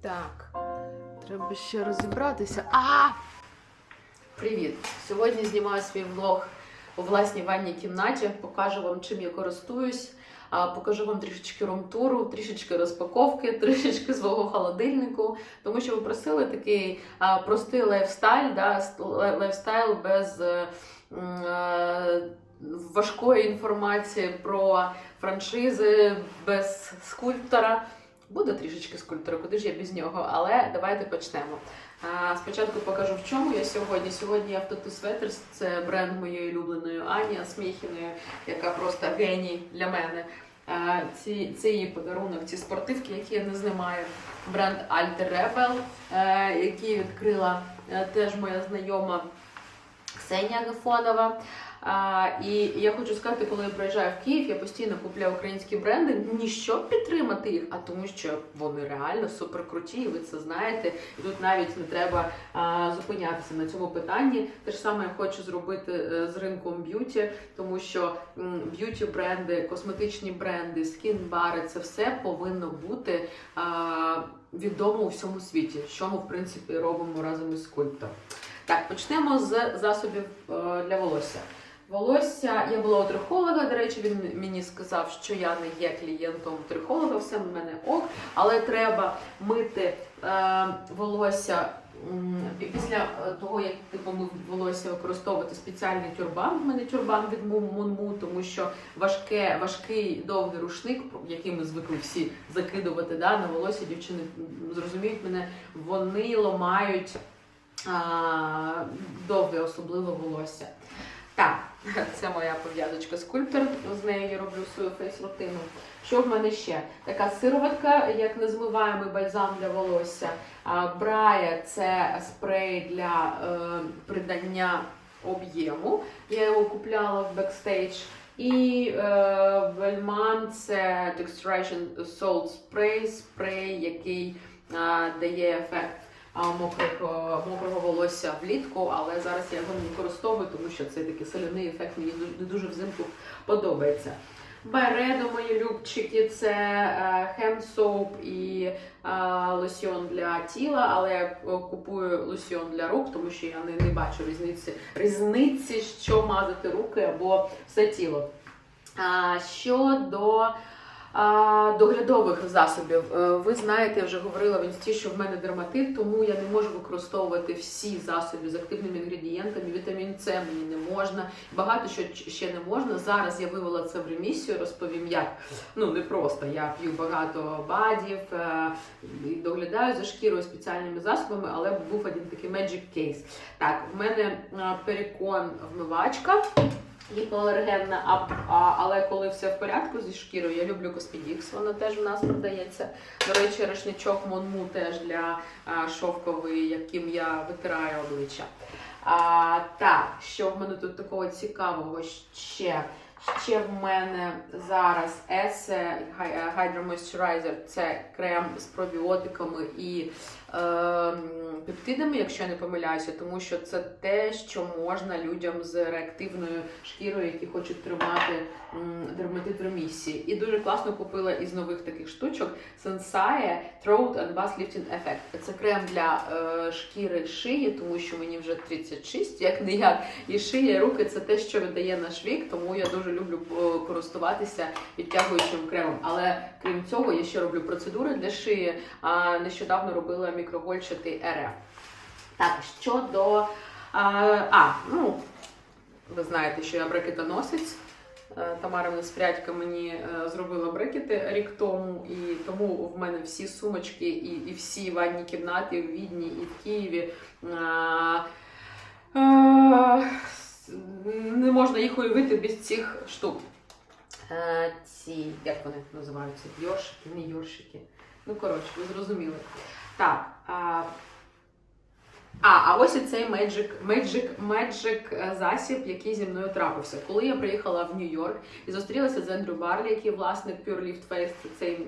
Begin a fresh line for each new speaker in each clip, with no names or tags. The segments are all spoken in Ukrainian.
Так, треба ще розібратися. А! Привіт! Сьогодні знімаю свій влог у власній ванній кімнаті. Покажу вам, чим я користуюсь. Покажу вам трішечки румтуру, трішечки розпаковки, трішечки свого холодильнику. Тому що ви просили такий простий лайфстайл, да, лайфстайл без е, е, важкої інформації про франшизи, без скульптора. Буде трішечки скульптора, куди ж я без нього, але давайте почнемо. А, спочатку покажу в чому я сьогодні. Сьогодні я в Tattoo Sweaters, це бренд моєї улюбленої Ані Сміхіної, яка просто геній для мене. А, ці, це її подарунок, ці спортивки, які я не знімаю. Бренд Alter Rebel, е, який відкрила е, теж моя знайома Ксенія Гафонова. І я хочу сказати, коли я приїжджаю в Київ, я постійно купляю українські бренди, не щоб підтримати їх, а тому, що вони реально суперкруті, і ви це знаєте. І тут навіть не треба зупинятися на цьому питанні. Те ж саме я хочу зробити е, з ринком б'юті, тому що б'юті бренди, косметичні бренди, скін-бари це все повинно бути відомо у всьому світі, що ми в принципі робимо разом із скульптором. Так, почнемо з засобів е, для волосся. Волосся, я була у трихолога, до речі, він мені сказав, що я не є клієнтом трихолога, все в мене ок, але треба мити е, волосся і після е, того, як ти помив волосся, використовувати спеціальний тюрбан. У мене тюрбан від Мунму, тому що важке, важкий довгий рушник, який ми звикли всі закидувати да, на волосся, дівчини зрозуміють мене, вони ламають а, довге, особливо волосся. Так, це моя пов'язочка скульптор. З нею я роблю свою фейс-рутину. Що в мене ще? Така сироватка, як незмиваємий бальзам для волосся. Брая це спрей для е, придання об'єму. Я його купляла в бекстейдж. І е, Вельман це Texturation Salt Spray, спрей, який е, дає ефект мокрого, мокрого волосся влітку, але зараз я його не використовую, тому що це такий соляний ефект мені не дуже взимку подобається. Бередо мої любчики, це хем соуп і е, лосьйон для тіла, але я е, купую лосьйон для рук, тому що я не, не бачу різниці, різниці, що мазати руки або все тіло. Щодо доглядових засобів, е, ви знаєте, я вже говорила в інсті, що в мене дерматит, тому я не можу використовувати всі засоби з активними інгредієнтами. Вітамін С мені не можна, багато що ще не можна. Зараз я вивела це в ремісію, розповім як. Ну не просто я п'ю багато бадів е, і доглядаю за шкірою спеціальними засобами, але був один такий magic case. Так, в мене е, перекон вмивачка. Гіпоалергенна, а, а, але коли все в порядку зі шкірою, я люблю Коспідікс, вона теж в нас продається. До речі, рушничок Монму теж для а, шовкової, яким я витираю обличчя. А, так, що в мене тут такого цікавого ще? Ще в мене зараз Есе Hydro Moisturizer – це крем з пробіотиками і е, пептидами, якщо я не помиляюся, тому що це те, що можна людям з реактивною шкірою, які хочуть тримати дерматит ремісії. І дуже класно купила із нових таких штучок Sensai Throat and Bath Lifting Effect. Це крем для е, шкіри шиї, тому що мені вже 36, як не як. І шия, руки це те, що видає наш вік, тому я дуже люблю е, користуватися відтягуючим кремом. Але крім цього, я ще роблю процедури для шиї. А нещодавно робила мікрогольчатий РФ. Так, щодо. А, а, ну, ви знаєте, що я брекетоносець. Е, Тамара Неспрядька мені е, зробила брекети рік тому, і тому в мене всі сумочки і, і всі ванні кімнати в Відні і в Києві. а, е, с- Не можна їх уявити без цих штук. Е, Ці, як вони називаються? Йоршики, не йоршики. Ну, коротше, ви зрозуміли. Так. А, А, а ось і цей Magic, Magic, Magic е, засіб, який зі мною трапився. Коли я приїхала в Нью-Йорк і зустрілася з Ендрю Барлі, який власник Pure Lift Face, цей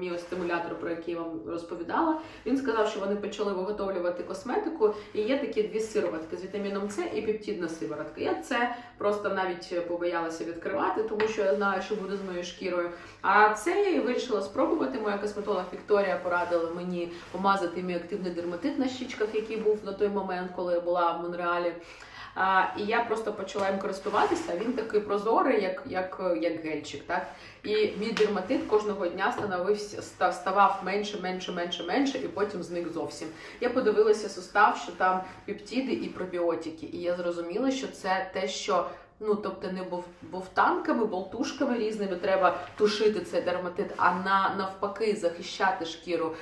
міостимулятор, про який я вам розповідала. Він сказав, що вони почали виготовлювати косметику, і є такі дві сироватки з вітаміном С і пептидна сиворотка. Я це просто навіть побоялася відкривати, тому що я знаю, що буде з моєю шкірою. А це я і вирішила спробувати. Моя косметолог Вікторія порадила мені помазати мій активний дерматит на щічках, який був на той момент, коли я була в Монреалі. А, і я просто почала їм користуватися. Він такий прозорий, як, як, як гельчик. Так? І мій дерматит кожного дня становився ставав менше, менше, менше, менше, і потім зник зовсім. Я подивилася сустав, що там пептиди і пробіотики, і я зрозуміла, що це те, що. Ну, тобто не був бовтанками, болтушками різними треба тушити цей дерматит, а на навпаки захищати шкіру,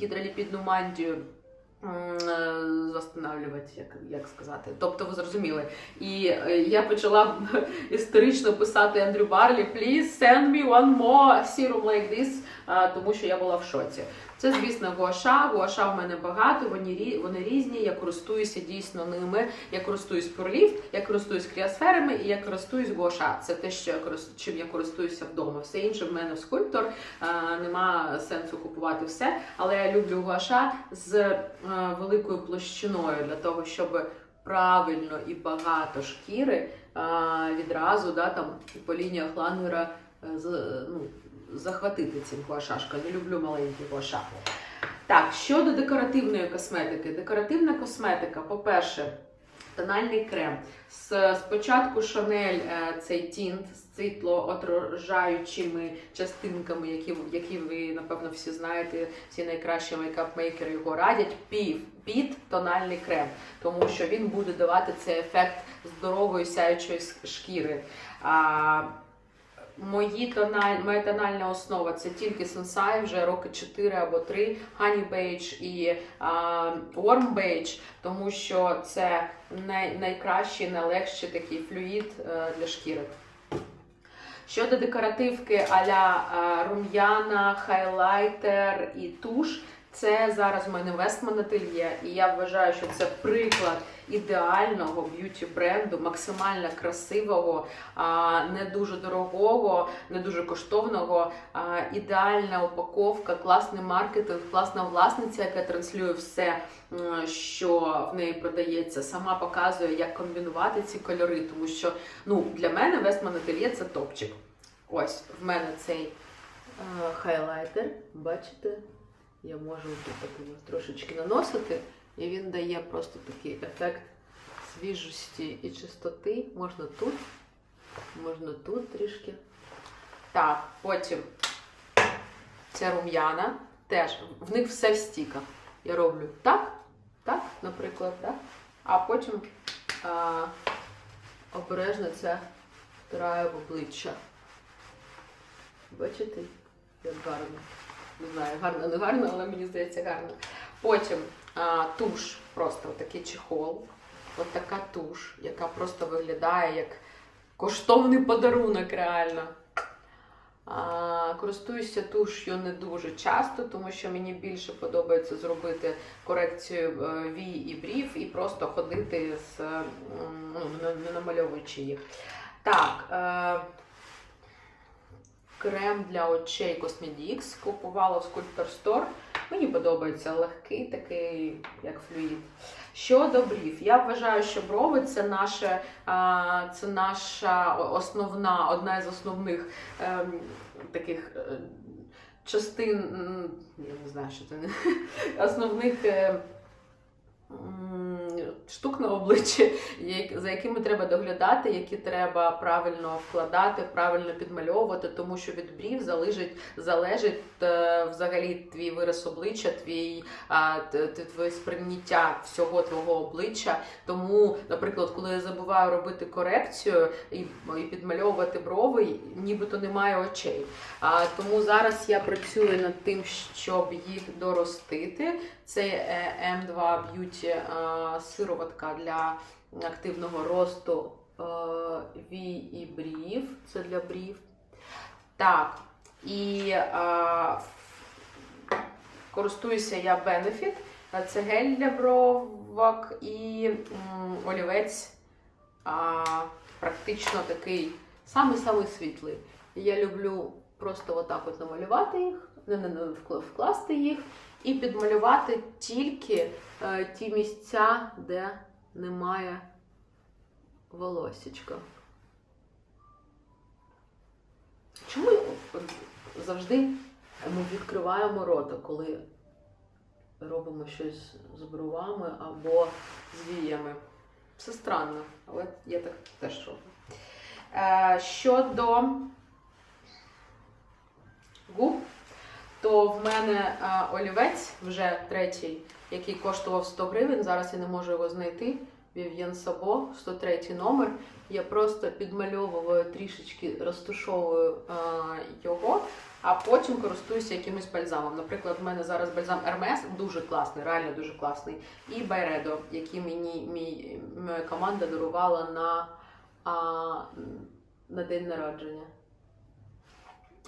гідроліпідну мантію. Е, як, як сказати. Тобто ви зрозуміли. І е, я почала історично писати Андрю Барлі, please send me one more serum like this, а, тому що я була в шоці. Це, звісно, гуаша. Гуаша в мене багато, вони, вони різні. Я користуюся дійсно ними. Я користуюсь Пурліфт, я користуюсь кріосферами і я користуюсь гуаша. Це те, що я чим я користуюся вдома. Все інше в мене в скульптор. А, нема сенсу купувати все. Але я люблю гуаша з е, великою площиною для того, щоб правильно і багато шкіри а, відразу да, там, по лініях лангера е, е, ну, захватити цим гуашашкою. Не люблю маленькі гуаша. Так, щодо декоративної косметики. Декоративна косметика, по-перше, тональний крем. Спочатку Шанель е, цей тінт з світлоотражаючими частинками, які, які ви, напевно, всі знаєте, всі найкращі мейкап-мейкери його радять. Пів, під тональний крем, тому що він буде давати цей ефект здорової сяючої шкіри. А, Мої тональ, моя тональна основа це тільки Sensai, вже роки 4 або 3, Honey Beige і а, Warm Beige, тому що це най, найкращий, найлегший такий флюїд е, для шкіри. Щодо декоративки а-ля е, рум'яна, хайлайтер і туш, це зараз в мене Westman ательє, і я вважаю, що це приклад ідеального б'юті бренду, максимально красивого, не дуже дорогого, не дуже коштовного, ідеальна упаковка, класний маркетинг, класна власниця, яка транслює все, що в неї продається, сама показує, як комбінувати ці кольори, тому що ну, для мене Westman Atelier це топчик. Ось в мене цей е, хайлайтер, бачите, я можу так трошечки наносити, і він дає просто такий ефект свіжості і чистоти. Можна тут, можна тут трішки. Так, потім ця рум'яна теж, в них все в стіках. Я роблю так, так, наприклад, так. А потім а, обережно це втираю в обличчя. Бачите, як гарно. Не знаю, гарно, не гарно, але мені здається гарно. Потім а, туш, просто такий чехол. От така туш, яка просто виглядає як коштовний подарунок реально. А, користуюся туш'ю не дуже часто, тому що мені більше подобається зробити корекцію е, вій і брів і просто ходити з ну, не- намальовуючи їх. Так. Е, крем для очей Cosmedix купувала в Sculptor Store. Мені подобається легкий, такий, як флюїд. Щодо брів, я вважаю, що брови це наше, це наша основна, одна із основних ем, таких е, частин, я не знаю, що це основних. Штук на обличчі, за якими треба доглядати, які треба правильно вкладати, правильно підмальовувати, тому що від брів залежить, залежить е, взагалі твій вираз обличчя, твій твоє сприйняття всього твого обличчя. Тому, наприклад, коли я забуваю робити корекцію і, і підмальовувати брови, нібито немає очей. А, тому зараз я працюю над тим, щоб їх доростити. Це е, M2 Beauty е, сироватка для активного росту е, вій і брів. Це для брів. Так, і е, користуюся я Benefit. Е, Це гель для бровок і м, олівець а, практично такий самий-самий світлий. Я люблю просто отак от намалювати їх, вкласти їх і підмалювати тільки е, ті місця, де немає волосічка. Чому завжди ми відкриваємо рота, коли робимо щось з бровами або з віями? Це странно, але я так теж роблю. Е, щодо губ, то в мене е, олівець вже третій, який коштував 100 гривень. Зараз я не можу його знайти. Vivien Сабо, 103 номер. Я просто підмальовую трішечки, розтушовую е, його, а потім користуюся якимось бальзамом. Наприклад, в мене зараз бальзам Hermes, дуже класний, реально дуже класний. І Байредо, який мені мій, моя команда дарувала на, а, на день народження.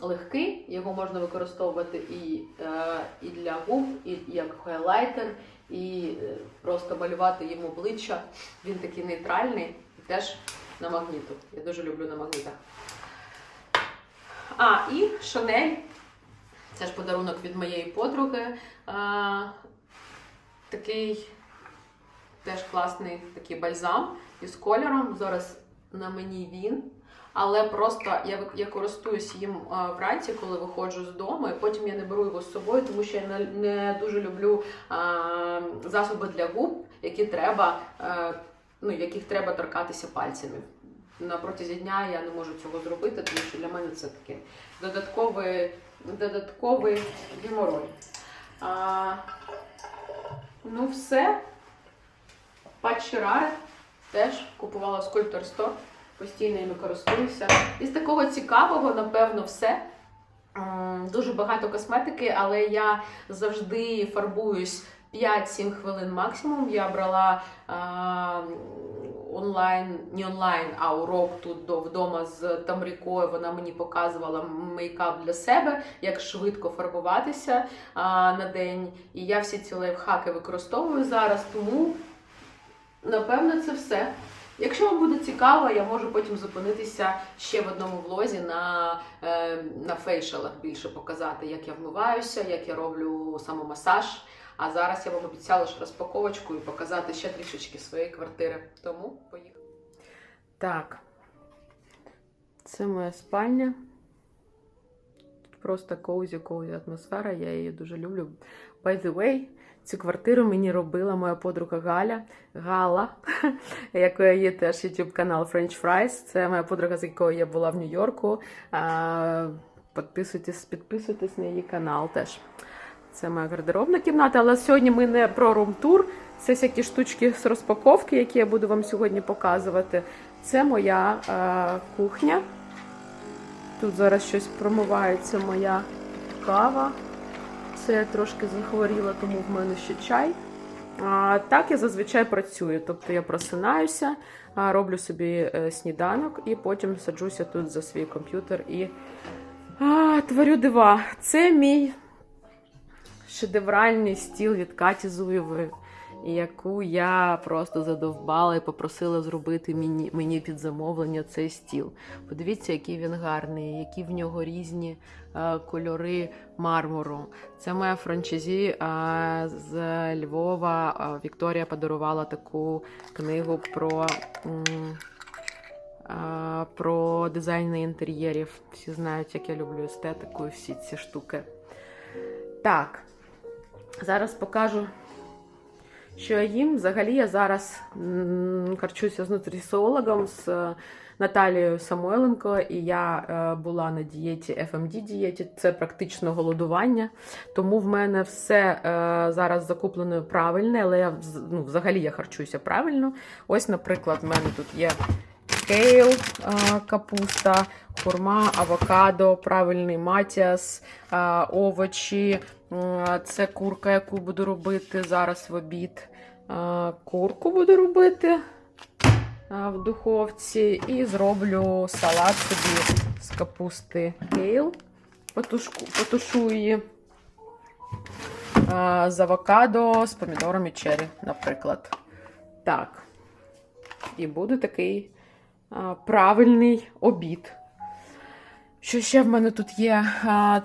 Легкий, його можна використовувати і, е, і для губ, і як хайлайтер, і е, просто малювати їм обличчя. Він такий нейтральний і теж на магніту. Я дуже люблю на магнітах. А, і Шанель. Це ж подарунок від моєї подруги. А, такий теж класний такий бальзам із кольором. Зараз на мені він. Але просто я, я користуюсь їм а, вранці, коли виходжу з дому, і потім я не беру його з собою, тому що я не, не дуже люблю а, засоби для губ, які треба, а, ну, яких треба торкатися пальцями. На протязі дня я не можу цього зробити, тому що для мене це таке додатковий, додатковий геморой. А, ну, все. Rare теж купувала Sculptor Store постійно ними користуюся. Із такого цікавого, напевно, все. Дуже багато косметики, але я завжди фарбуюсь 5-7 хвилин максимум. Я брала а, онлайн, не онлайн, а урок тут до, вдома з Тамрікою. Вона мені показувала мейкап для себе, як швидко фарбуватися а, на день. І я всі ці лайфхаки використовую зараз, тому напевно це все. Якщо вам буде цікаво, я можу потім зупинитися ще в одному влозі на, е, на фейшалах більше показати, як я вмиваюся, як я роблю самомасаж. А зараз я вам обіцяла ж розпаковочку і показати ще трішечки своєї квартири. Тому поїхали. Так, це моя спальня. Просто коузі-коузі атмосфера, я її дуже люблю. By the way, цю квартиру мені робила моя подруга Галя. Гала, якої є теж YouTube канал French Fries. Це моя подруга, з якою я була в Нью-Йорку. Підписуйтесь, підписуйтесь на її канал теж. Це моя гардеробна кімната, але сьогодні ми не про рум-тур. Це всякі штучки з розпаковки, які я буду вам сьогодні показувати. Це моя е, кухня. Тут зараз щось промивається моя кава. Це я трошки захворіла, тому в мене ще чай. А, так я зазвичай працюю. Тобто я просинаюся, роблю собі е, сніданок і потім саджуся тут за свій комп'ютер і а, творю дива. Це мій шедевральний стіл від Каті Зуєвої, яку я просто задовбала і попросила зробити мені, мені під замовлення цей стіл. Подивіться, який він гарний, які в нього різні е, кольори мармуру. Це моя франчайзі е, з Львова. Е, Вікторія подарувала таку книгу про. м, Про дизайн інтер'єрів. Всі знають, як я люблю естетику і всі ці штуки. Так, зараз покажу, що я їм. Взагалі я зараз харчуся з нутрісологом з е, Наталією Самойленко, і я е, була на дієті FMD дієті. Це практично голодування. Тому в мене все е, зараз закуплено правильне, але я ну, взагалі я харчуюся правильно. Ось, наприклад, в мене тут є кейл, капуста, хурма, авокадо, правильний матіас, овочі. Це курка, яку буду робити зараз в обід. Курку буду робити в духовці і зроблю салат собі з капусти кейл. Потушку, потушу її. з авокадо, з помідором і черрі, наприклад. Так. І буде такий правильний обід. Що ще в мене тут є?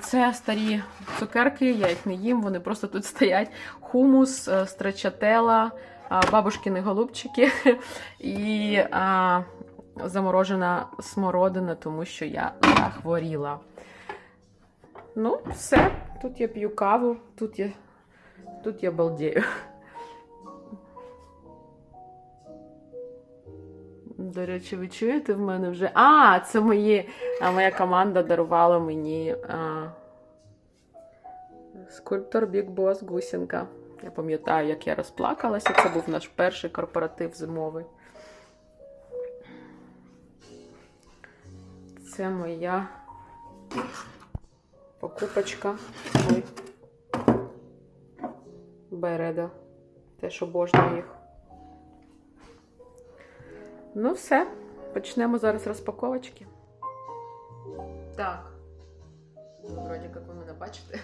Це старі цукерки, я їх не їм, вони просто тут стоять. Хумус, е, страчателла, а, бабушкини голубчики і заморожена смородина, тому що я захворіла. Ну, все. Тут я п'ю каву, тут я, тут я балдею. До речі, ви чуєте в мене вже. А, це мої. А моя команда дарувала мені а, скульптор Big Boss Гусінка. Я пам'ятаю, як я розплакалася. Це був наш перший корпоратив зимовий. Це моя покупочка. Ой. Береда. Теж обожнюю їх. Ну, все. Почнемо зараз розпаковочки. Так. Вроді, як ви мене бачите.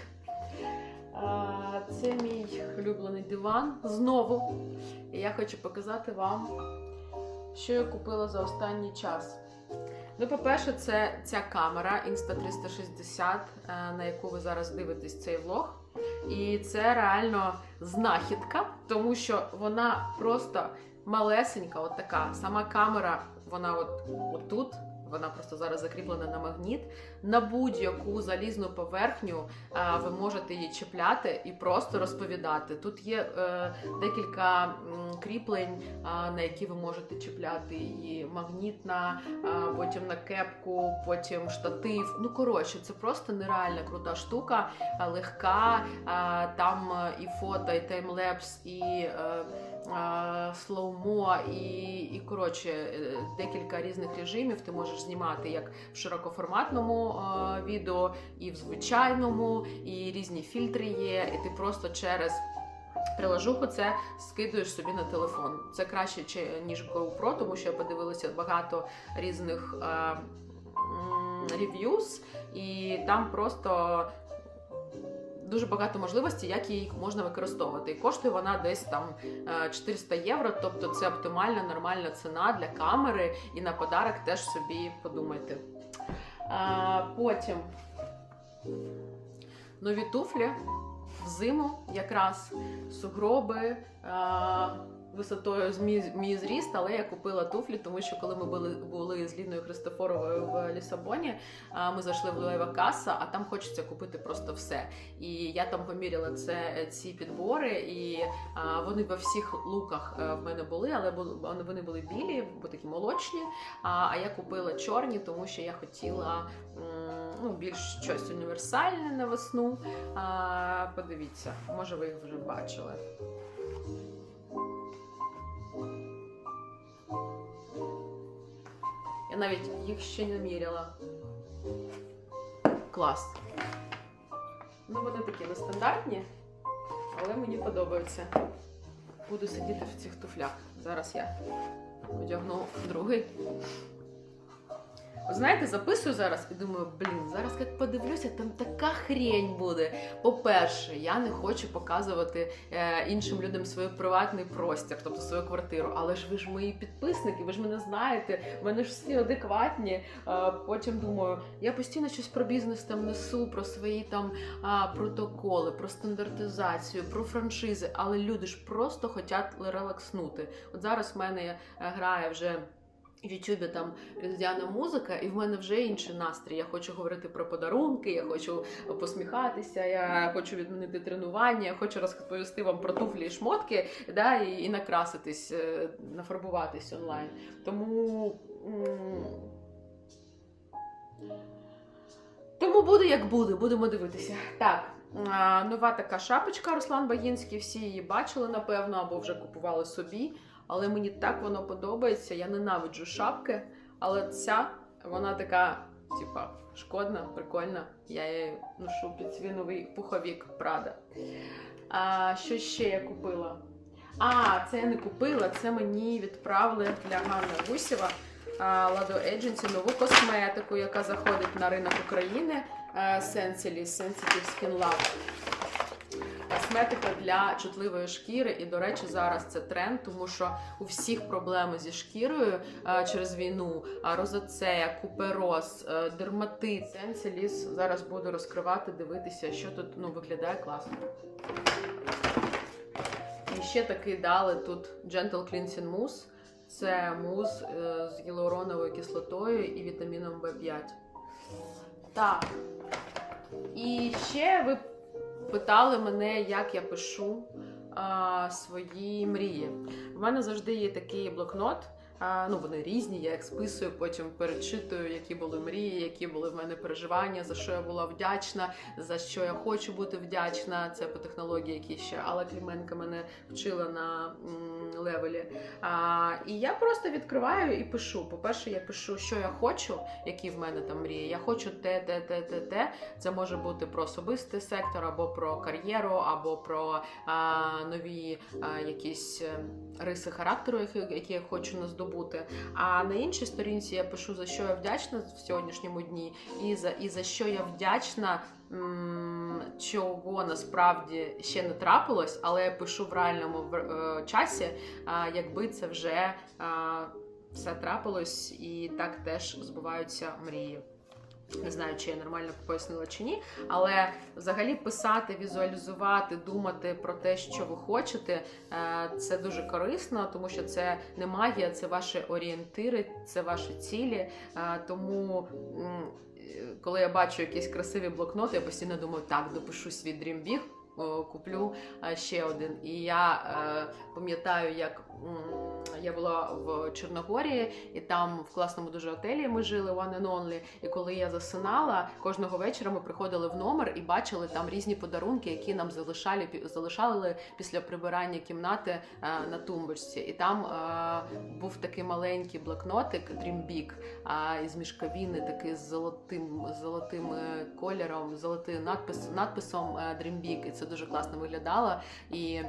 Це мій улюблений диван знову. І я хочу показати вам, що я купила за останній час. Ну, по-перше, це ця камера Insta360, е, на яку ви зараз дивитесь цей влог. І це реально знахідка, тому що вона просто малесенька, от така. Сама камера, вона от отут. Вона просто зараз закріплена на магніт. На будь-яку залізну поверхню е, ви можете її чіпляти і просто розповідати. Тут є е, декілька м, кріплень, е, на які ви можете чіпляти її. Магнітна, е, потім на кепку, потім штатив. Ну коротше, це просто нереальна крута штука, легка. е, Там і фото, і таймлепс, і. е, слоумо і, і коротше е, декілька різних режимів ти можеш знімати як в широкоформатному відео, і в звичайному, і різні фільтри є, і ти просто через. Приложуху це скидуєш собі на телефон. Це краще ніж GoPro, тому що я подивилася багато різних рев'юз, і там просто дуже багато можливостей, як її можна використовувати. І коштує вона десь там е, 400 євро, тобто це оптимальна нормальна ціна для камери, і на подарок теж собі подумайте. А, потім нові туфлі взиму якраз сугроби. Висотою з мій, мій зріст, але я купила туфлі, тому що коли ми були, були з Ліною Христофоровою в Лісабоні, ми зайшли в Луева Каса, а там хочеться купити просто все. І я там поміряла це ці підбори, і вони во всіх луках е, в мене були, але вони- були білі, бо такі молочні. А я купила чорні, тому що я хотіла ну, більш щось універсальне на весну. А, подивіться, може ви їх вже бачили. Я навіть їх ще не міряла. Клас. Ну, вони такі нестандартні, але мені подобаються. Буду сидіти в цих туфлях. Зараз я одягну другий. Знаєте, записую зараз і думаю, блін, зараз як подивлюся, там така хрень буде. По-перше, я не хочу показувати е, іншим людям свій приватний простір, тобто свою квартиру. Але ж ви ж мої підписники, ви ж мене знаєте, мене ж всі адекватні. Е, потім думаю, я постійно щось про бізнес там несу, про свої там а, протоколи, про стандартизацію, про франшизи. Але люди ж просто хочуть релакснути. От зараз в мене е, грає вже. В Ютубі там різдвяна музика, і в мене вже інший настрій. Я хочу говорити про подарунки, я хочу посміхатися, я хочу відмінити тренування, я хочу розповісти вам про туфлі і шмотки, да, і, і накраситись, е, нафарбуватись онлайн. Тому. Тому буде як буде, будемо дивитися. Так, нова така шапочка Руслан Багінський, всі її бачили, напевно, або вже купували собі. Але мені так воно подобається. Я ненавиджу шапки, але ця вона така, типа, шкодна, прикольна. Я її ношу під свій новий пуховік Прада. А що ще я купила? А, це я не купила, це мені відправили для Ганни Гусєва. Ладо Agency нову косметику, яка заходить на ринок України. е, Sensitive Skin Lab. Косметика для чутливої шкіри, і до речі, зараз це тренд, тому що у всіх проблеми зі шкірою е, через війну, розоцея, купероз, е, дерматит. Сенсіліс зараз буду розкривати, дивитися, що тут ну, виглядає класно. І ще такий дали тут Gentle Cleansing Mousse. Це мус е, з гіалуроновою кислотою і вітаміном В5. Так. І ще ви питали мене, як я пишу а, свої мрії. У мене завжди є такий блокнот. Ну, вони різні, я їх списую, потім перечитую, які були мрії, які були в мене переживання, за що я була вдячна, за що я хочу бути вдячна. Це по технології, які ще Алла Кліменка мене вчила на левелі. А, і я просто відкриваю і пишу. По-перше, я пишу, що я хочу, які в мене там мрії. Я хочу те, те, те, те, те. Це може бути про особистий сектор, або про кар'єру, або про а, нові а, якісь е, риси характеру, які я хочу наздобути. А на іншій сторінці я пишу, за що я вдячна в сьогоднішньому дні, і за, і за що я вдячна. Чого насправді ще не трапилось, але я пишу в реальному е, часі, якби це вже все трапилось, і так теж збуваються мрії. Не знаю, чи я нормально пояснила чи ні, але взагалі писати, візуалізувати, думати про те, що ви хочете, е, це дуже корисно, тому що це не магія, це ваші орієнтири, це ваші цілі. Е, Тому, е, коли я бачу якісь красиві блокноти, я постійно думаю, так, допишу свій о, куплю е, ще один. І я е, пам'ятаю, як я була в Чорногорії, і там в класному дуже готелі ми жили One and Only. І коли я засинала, кожного вечора ми приходили в номер і бачили там різні подарунки, які нам залишали залишали після прибирання кімнати е, на тумбочці. І там е, був такий маленький блокнотик Dream Big е, із мішковіни, такий з золотим, золотим е, кольором, золотим надпис, надписом е, Dream Big. І це дуже класно виглядало. І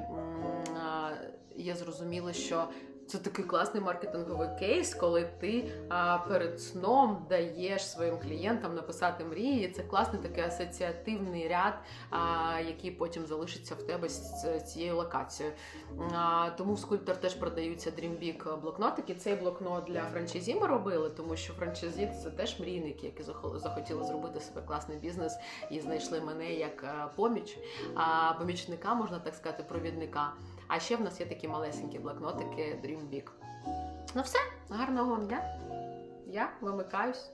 я зрозуміла, що це такий класний маркетинговий кейс, коли ти а, перед сном даєш своїм клієнтам написати мрії. Це класний такий асоціативний ряд, а, який потім залишиться в тебе з цією локацією. А, тому в скульптор теж продаються Dream Big блокнотики. Цей блокнот для франчайзі ми робили, тому що франчайзі це теж мрійники, які захо- захотіли зробити себе класний бізнес і знайшли мене як поміч, а помічника, можна так сказати, провідника. А ще в нас є такі малесенькі блокнотики Dream Big. Ну все, гарного вам дня. Я вимикаюсь.